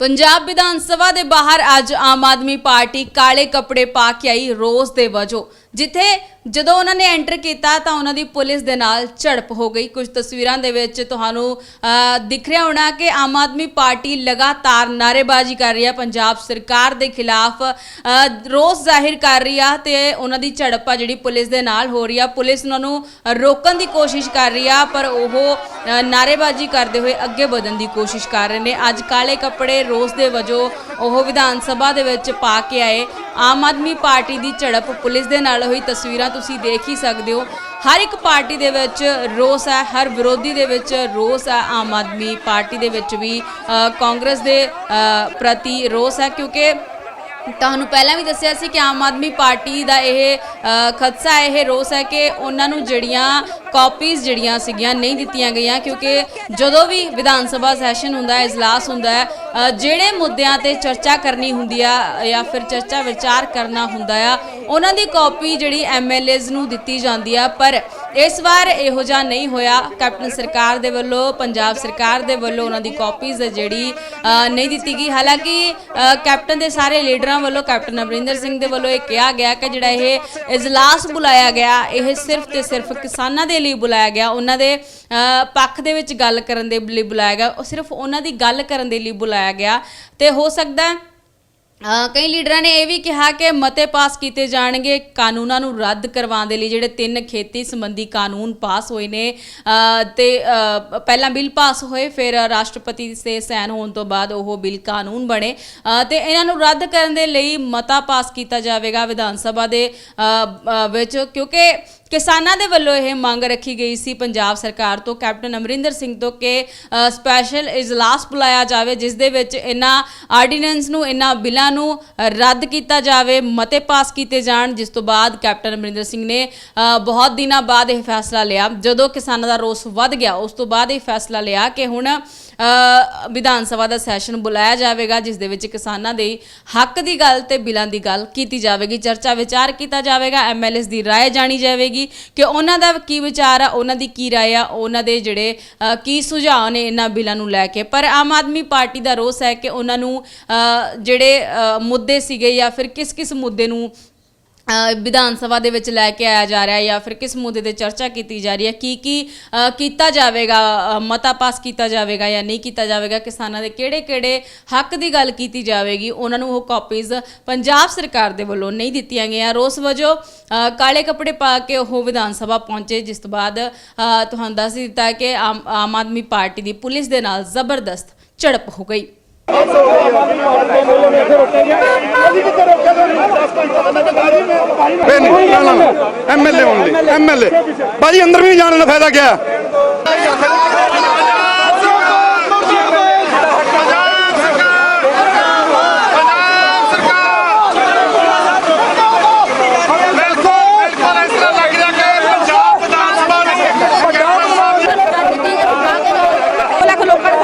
ਪੰਜਾਬ ਵਿਧਾਨ ਸਭਾ ਦੇ ਬਾਹਰ ਅੱਜ ਆਮ ਆਦਮੀ ਪਾਰਟੀ ਕਾਲੇ ਕੱਪੜੇ ਪਾ ਕੇ ਆਈ ਰੋਸ ਦੇ ਵਜੋਂ। ਜਿੱਥੇ ਜਦੋਂ ਉਹਨਾਂ ਨੇ ਐਂਟਰ ਕੀਤਾ ਤਾਂ ਉਹਨਾਂ ਦੀ ਪੁਲਿਸ ਦੇ ਨਾਲ ਝੜਪ ਹੋ ਗਈ। ਕੁਝ ਤਸਵੀਰਾਂ ਦੇ ਵਿੱਚ ਤੁਹਾਨੂੰ ਦਿਖ ਰਿਹਾ ਹੋਣਾ ਕਿ ਆਮ ਆਦਮੀ ਪਾਰਟੀ ਲਗਾਤਾਰ ਨਾਅਰੇਬਾਜ਼ੀ ਕਰ ਰਹੀ ਹੈ ਪੰਜਾਬ ਸਰਕਾਰ ਦੇ ਖਿਲਾਫ ਰੋਸ ਜ਼ਾਹਿਰ ਕਰ ਰਹੀ ਆ ਤੇ ਉਹਨਾਂ ਦੀ ਝੜਪ ਆ ਜਿਹੜੀ ਪੁਲਿਸ ਦੇ ਨਾਲ ਹੋ ਰਹੀ ਆ। ਪੁਲਿਸ ਉਹਨਾਂ ਨੂੰ ਰੋਕਣ ਦੀ ਕੋਸ਼ਿਸ਼ ਕਰ ਰਹੀ ਆ ਪਰ ਉਹ ਅ, ਨਾਅਰੇਬਾਜ਼ੀ ਕਰਦੇ ਹੋਏ ਅੱਗੇ ਵਧਣ ਦੀ ਕੋਸ਼ਿਸ਼ ਕਰ ਰਹੇ ਨੇ। ਅੱਜ ਕਾਲੇ ਕੱਪੜੇ ਰੋਸ ਦੇ ਵਜੋਂ ਉਹ ਵਿਧਾਨ ਸਭਾ ਦੇ ਵਿੱਚ ਪਾ ਕੇ ਆਏ। ਆਮ ਆਦਮੀ ਪਾਰਟੀ ਦੀ ਝੜਪ ਪੁਲਿਸ ਦੇ ਨਾਲ ਹੋਈ ਤਸਵੀਰਾਂ ਤੁਸੀਂ ਦੇਖ ਹੀ ਸਕਦੇ ਹੋ। ਹਰ ਇੱਕ ਪਾਰਟੀ ਦੇ ਵਿੱਚ ਰੋਸ ਹੈ, ਹਰ ਵਿਰੋਧੀ ਦੇ ਵਿੱਚ ਰੋਸ ਹੈ, ਆਮ ਆਦਮੀ ਪਾਰਟੀ ਦੇ ਵਿੱਚ ਵੀ ਕਾਂਗਰਸ ਦੇ ਪ੍ਰਤੀ ਰੋਸ ਹੈ ਕਿਉਂਕਿ ਤੁਹਾਨੂੰ ਪਹਿਲਾਂ ਵੀ ਦੱਸਿਆ ਸੀ ਕਿ ਆਮ ਆਦਮੀ ਪਾਰਟੀ ਦਾ ਇਹ ਖਦਸ਼ਾ ਹੈ, ਇਹ ਰੋਸ ਹੈ ਕਿ ਉਹਨਾਂ ਨੂੰ ਜਿਹੜੀਆਂ ਕਾਪੀਜ਼ ਜਿਹੜੀਆਂ ਸੀਗੀਆਂ ਨਹੀਂ ਦਿੱਤੀਆਂ ਗਈਆਂ ਕਿਉਂਕਿ ਜਦੋਂ ਵੀ ਵਿਧਾਨ ਸਭਾ ਸੈਸ਼ਨ ਹੁੰਦਾ ਹੈ ਇਜਲਾਸ ਹੁੰਦਾ ਹੈ ਜਿਹੜੇ ਮੁੱਦਿਆਂ ਤੇ ਚਰਚਾ ਕਰਨੀ ਹੁੰਦੀ ਆ ਜਾਂ ਫਿਰ ਚਰਚਾ ਵਿਚਾਰ ਕਰਨਾ ਹੁੰਦਾ ਆ ਉਹਨਾਂ ਦੀ ਕਾਪੀ ਜਿਹੜੀ ਐਮਐਲਏਜ਼ ਨੂੰ ਦਿੱਤੀ ਜਾਂਦੀ ਆ ਪਰ ਇਸ ਵਾਰ ਇਹੋ ਜਿਹਾ ਨਹੀਂ ਹੋਇਆ। ਕੈਪਟਨ ਸਰਕਾਰ ਦੇ ਵੱਲੋਂ, ਪੰਜਾਬ ਸਰਕਾਰ ਦੇ ਵੱਲੋਂ ਉਹਨਾਂ ਦੀ ਕਾਪੀਜ਼ ਜਿਹੜੀ ਨਹੀਂ ਦਿੱਤੀ ਗਈ। ਹਾਲਾਂਕਿ ਕੈਪਟਨ ਦੇ ਸਾਰੇ ਲੀਡਰਾਂ ਵੱਲੋਂ, ਕੈਪਟਨ ਅਮਰਿੰਦਰ ਸਿੰਘ ਦੇ ਵੱਲੋਂ ਇਹ ਕਿਹਾ ਗਿਆ ਕਿ ਜਿਹੜਾ ਇਹ ਇਜਲਾਸ ਬੁਲਾਇਆ ਗਿਆ, ਇਹ ਸਿਰਫ ਤੇ ਸਿਰਫ ਕਿਸਾਨਾਂ ਦੇ ਲਈ ਬੁਲਾਇਆ ਗਿਆ। ਉਹਨਾਂ ਦੇ ਪੱਖ ਦੇ ਵਿੱਚ ਗੱਲ ਕਰਨ ਦੇ ਲਈ ਬੁਲਾਇਆ ਗਿਆ। ਉਹ ਸਿਰਫ ਉਹਨਾਂ ਦੀ ਗੱਲ ਕਰਨ ਦੇ ਲਈ ਬੁਲਾਇਆ ਗਿਆ। ਤੇ ਹੋ ਸਕਦਾ ਕਈ ਲੀਡਰਾਂ ਨੇ ਇਹ ਵੀ ਕਿਹਾ ਕਿ ਮਤੇ ਪਾਸ ਕੀਤੇ ਜਾਣਗੇ ਕਾਨੂੰਨਾਂ ਨੂੰ ਰੱਦ ਕਰਵਾਉਣ ਦੇ ਲਈ ਜਿਹੜੇ ਤਿੰਨ ਖੇਤੀ ਸੰਬੰਧੀ ਕਾਨੂੰਨ ਪਾਸ ਹੋਏ ਨੇ ਅ, ਤੇ ਪਹਿਲਾਂ ਬਿੱਲ ਪਾਸ ਹੋਏ ਫਿਰ ਰਾਸ਼ਟਰਪਤੀ ਦੇ ਸਾਈਨ ਹੋਣ ਤੋਂ ਬਾਅਦ ਉਹ ਬਿੱਲ ਕਾਨੂੰਨ ਬਣੇ। ਅ, ਤੇ ਇਹਨਾਂ ਨੂੰ ਰੱਦ ਕਰਨ ਦੇ ਲਈ ਮਤਾ ਪਾਸ ਕੀਤਾ ਜਾਵੇਗਾ ਵਿਧਾਨ ਸਭਾ ਦੇ ਵਿੱਚ ਕਿਉਂਕਿ ਕਿਸਾਨਾਂ ਦੇ ਵੱਲੋਂ ਇਹ ਮੰਗ ਰੱਖੀ ਗਈ ਸੀ ਪੰਜਾਬ ਸਰਕਾਰ ਤੋਂ ਕੈਪਟਨ ਅਮਰਿੰਦਰ ਸਿੰਘ ਤੋਂ ਕਿ ਅ, ਸਪੈਸ਼ਲ ਇਜਲਾਸ ਬੁਲਾਇਆ ਜਾਵੇ ਜਿਸ ਦੇ ਵਿੱਚ ਇਹਨਾਂ ਆਰਡੀਨੈਂਸ ਨੂੰ ਇਹਨਾਂ ਬਿੱਲਾਂ ਨੂੰ ਅ, ਰੱਦ ਕੀਤਾ ਜਾਵੇ ਮਤੇ ਪਾਸ ਕੀਤੇ ਜਾਣ ਜਿਸ ਤੋਂ ਬਾਅਦ ਕੈਪਟਨ ਅਮਰਿੰਦਰ ਸਿੰਘ ਨੇ ਅ, ਬਹੁਤ ਦਿਨਾਂ ਬਾਅਦ ਇਹ ਫੈਸਲਾ ਲਿਆ ਜਦੋਂ ਕਿਸਾਨਾਂ ਦਾ ਰੋਸ ਵੱਧ ਗਿਆ ਉਸ ਤੋਂ ਬਾਅਦ ਇਹ ਫੈਸਲਾ ਲਿਆ ਕਿ ਹੁਣ ਅ, ਵਿਧਾਨ ਸਭਾ ਦਾ ਸੈਸ਼ਨ ਬੁਲਾਇਆ ਜਾਵੇਗਾ ਜਿਸ ਦੇ ਵਿੱਚ ਕਿਸਾਨਾਂ ਦੇ ਹੱਕ ਦੀ ਗੱਲ ਤੇ ਬਿੱਲਾਂ ਦੀ ਗੱਲ ਕੀਤੀ ਜਾਵੇਗੀ ਚਰਚਾ ਵਿਚਾਰ ਕੀਤਾ ਜਾਵੇਗਾ ਐਮਐਲਏਸ ਦੀ رائے ਜਾਣੀ ਜਾਵੇਗੀ ਕਿ ਉਹਨਾਂ ਦਾ ਕੀ ਵਿਚਾਰ ਆ ਉਹਨਾਂ ਦੀ ਕੀ رائے ਆ ਉਹਨਾਂ ਦੇ ਜਿਹੜੇ ਅ, ਕੀ ਸੁਝਾਅ ਨੇ ਇਹਨਾਂ ਬਿੱਲਾਂ ਨੂੰ ਲੈ ਕੇ ਪਰ ਆਮ ਆਦਮੀ ਪਾਰਟੀ ਦਾ ਰੋਸ ਹੈ ਕਿ ਉਹਨਾਂ ਨੂੰ ਅ, ਜਿਹੜੇ ਅ, ਮੁੱਦੇ ਸੀਗੇ ਜਾਂ ਫਿਰ ਕਿਸ ਕਿਸ ਮੁੱਦੇ ਨੂੰ ਅ, ਵਿਧਾਨ ਸਭਾ ਦੇ ਵਿੱਚ ਲੈ ਕੇ ਆਇਆ ਜਾ ਰਿਹਾ ਹੈ ਜਾਂ ਫਿਰ ਕਿਸ ਮੁੱਦੇ ਤੇ ਚਰਚਾ ਕੀਤੀ ਜਾ ਰਹੀ ਹੈ? ਕੀ ਕੀ ਕੀਤਾ ਜਾਵੇਗਾ? ਮਤਾ ਪਾਸ ਕੀਤਾ ਜਾਵੇਗਾ ਜਾਂ ਨਹੀਂ ਕੀਤਾ ਜਾਵੇਗਾ? ਕਿਸਾਨਾਂ ਦੇ ਕਿਹੜੇ ਕਿਹੜੇ ਹੱਕ ਦੀ ਗੱਲ ਕੀਤੀ ਜਾਵੇਗੀ? ਉਹਨਾਂ ਨੂੰ ਉਹ ਕਾਪੀਜ਼ ਪੰਜਾਬ ਸਰਕਾਰ ਦੇ ਵੱਲੋਂ ਨਹੀਂ ਦਿੱਤੀਆਂ ਗਈਆਂ। ਰੋਸ ਵਜੋਂ ਕਾਲੇ ਕੱਪੜੇ ਪਾ ਕੇ ਉਹ ਵਿਧਾਨ ਸਭਾ ਪਹੁੰਚੇ, ਜਿਸ ਤੋਂ ਬਾਅਦ ਤੁਹਾਨੂੰ ਦੱਸ ਦਿੱਤਾ ਕਿ ਆਮ ਆਮ ਆਦਮੀ ਪਾਰਟੀ ਦੀ ਪੁਲਿਸ ਦੇ ਨਾਲ ਜ਼ਬਰਦਸਤ ਝੜਪ ਹੋ ਗਈ। ਨਹੀਂ ਨਹੀਂ ਨਾ। ਨਾ ਐਮਐਲਏ ਓਨਲੀ ਐਮਐਲਏ ਬਾਜੀ ਅੰਦਰ ਵੀ ਨਹੀਂ ਜਾਣ ਦਾ ਫਾਇਦਾ ਕਿਆ? ਬਿਲਕੁਲ ਬਿਲਕੁਲ ਇਸ ਤਰ੍ਹਾਂ ਲੱਗ ਰਿਹਾ ਕਿ ਪੰਜਾਬ ਵਿਧਾਨ ਸਭਾ ਦੋ ਲੱਖ ਲੋਕਾਂ ਨੇ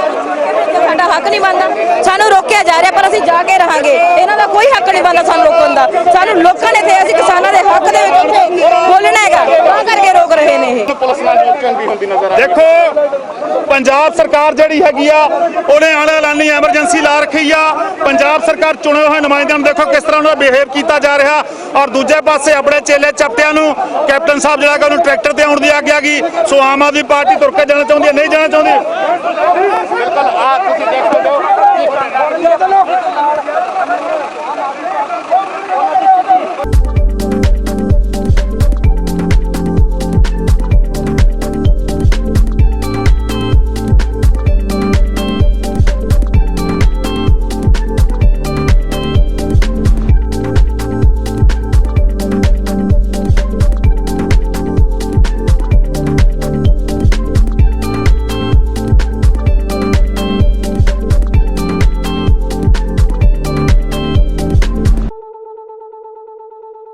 ਸਾਡਾ ਹੱਕ ਨਹੀਂ ਬਣਦਾ ਸਾਨੂੰ ਰੋਕਿਆ ਜਾ ਰਿਹਾ ਪਰ ਅਸੀਂ ਜਾ ਕੇ ਰਹਾਂਗੇ। ਇਹਨਾਂ ਦਾ ਕੋਈ ਹੱਕ ਨਹੀਂ ਬਣਦਾ ਸਾਨੂੰ ਰੋਕਣ ਦਾ। ਸਾਨੂੰ ਲੋਕਾਂ ਨੇ ਤੇ ਅਸੀਂ ਕਿਸਾਨਾਂ ਦੇ ਹੱਕ ਦੇ ਵਿੱਚ ਬੋਲਣਾ ਹੈਗਾ। ਤਾਂ ਕਰਕੇ ਰੋਕ ਰਹੇ ਨੇ ਇਹ। ਪੁਲਿਸ ਨਾਲ ਰੋਕਣ ਵੀ ਹੁੰਦੀ ਨਜ਼ਰ ਆ ਦੇਖੋ ਪੰਜਾਬ ਸਰਕਾਰ ਜਿਹੜੀ ਹੈਗੀ ਆ ਉਹਨੇ ਆਲੇ ਐਲਾਨੀ ਐਮਰਜੈਂਸੀ ਲਾ ਰੱਖੀ ਆ। ਪੰਜਾਬ ਸਰਕਾਰ ਚੁਣੇ ਹੋਏ ਨੁਮਾਇੰਦਿਆਂ ਨੂੰ ਦੇਖੋ ਕਿਸ ਤਰ੍ਹਾਂ ਉਹਨਾਂ ਬਿਹੇਵ ਕੀਤਾ ਜਾ ਰਿਹਾ। ਔਰ ਦੂਜੇ ਪਾਸੇ ਆਪਣੇ ਚੇਲੇ ਚਪਟਿਆਂ ਨੂੰ ਕੈਪਟਨ ਸਾਹਿਬ ਜਿਹੜਾ ਕਿ ਉਹਨੂੰ ਟਰੈਕਟਰ ਤੇ ਆਉਣ ਦੀ ਆਗਿਆ ਗਈ ਸੋ ਆਮ ਆਦਮੀ ਪਾਰਟੀ ਤੁਰ ਕੇ ਜਾਣਾ ਚਾਹੁੰਦੀ ਹੈ ਨਹੀਂ ਜਾਣਾ ਚਾਹੁੰਦੀ? ਬਿਲਕੁਲ ਆ ਤੁਸੀਂ ਦੇਖ ਸਕਦੇ ਹੋ। আমি কেন